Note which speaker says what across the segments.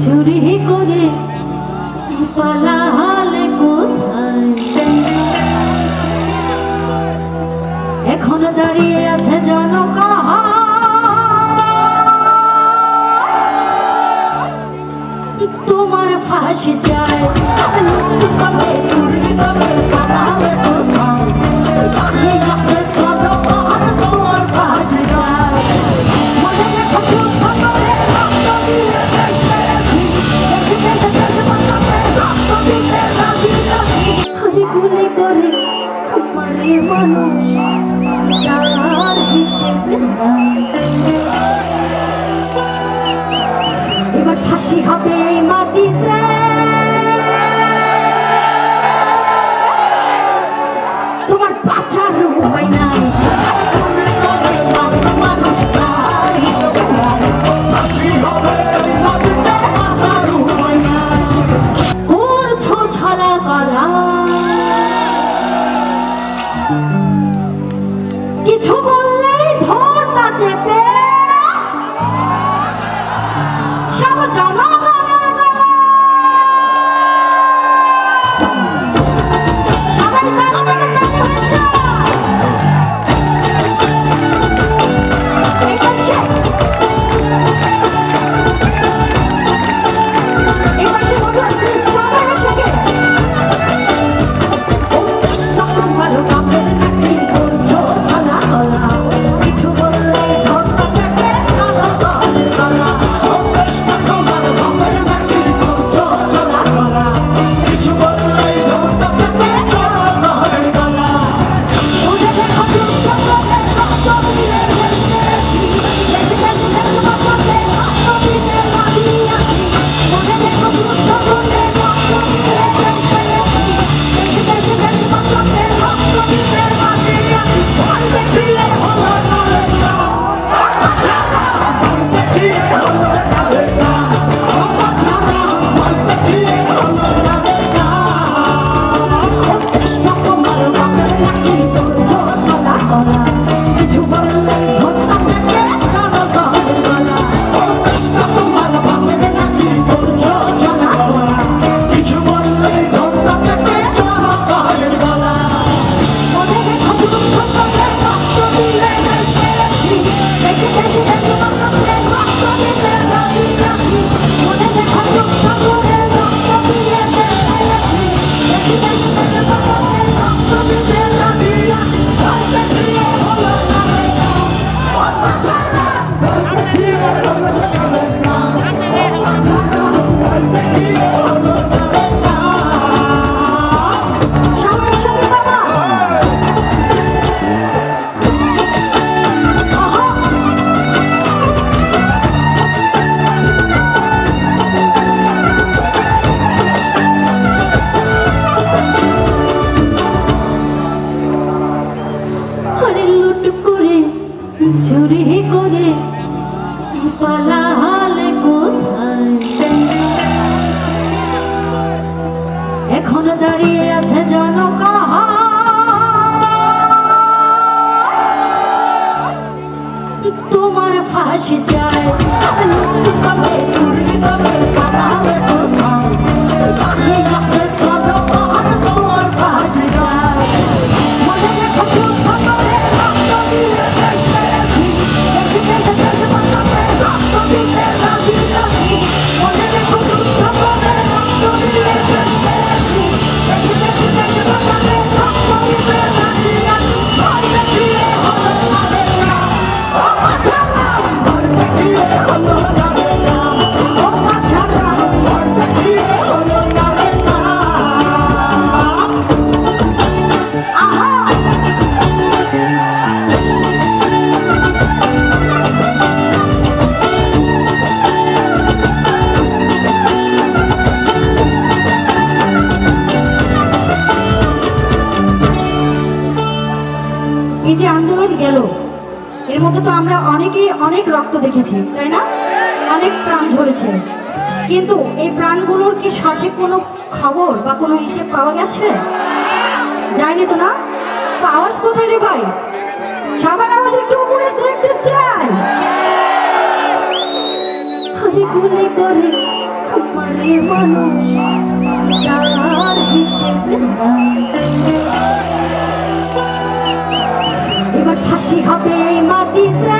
Speaker 1: চুরি করে পালালে কোথায়? এখন দাঁড়িয়ে আছে জনকহ তোমার ফাঁসি চায় কবে she hoppy, my dear. シュタシ চুরি করে পালালে কোথায়? এখন দাঁড়িয়ে আছে জনকাহ তোমার ফাঁসি যায় এই যে আন্দোলন গেল, এর মধ্যে তো আমরা অনেকেই অনেক রক্ত দেখেছি, তাই না? অনেক প্রাণ ঝরেছে। কিন্তু এই প্রাণগুলোর কি সঠিক কোনো খবর বা কোনো হিসেব পাওয়া গেছে? যায়নি তো না? তো আওয়াজ কোথায় রে ভাই? সবার আওয়াজ একটু উপরে দেখতে চাই আমি গুলি করে মানুষ, তার হিসেবে হাসি হবে মাটিতে।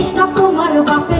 Speaker 1: চেষ্টা তোমার বাপে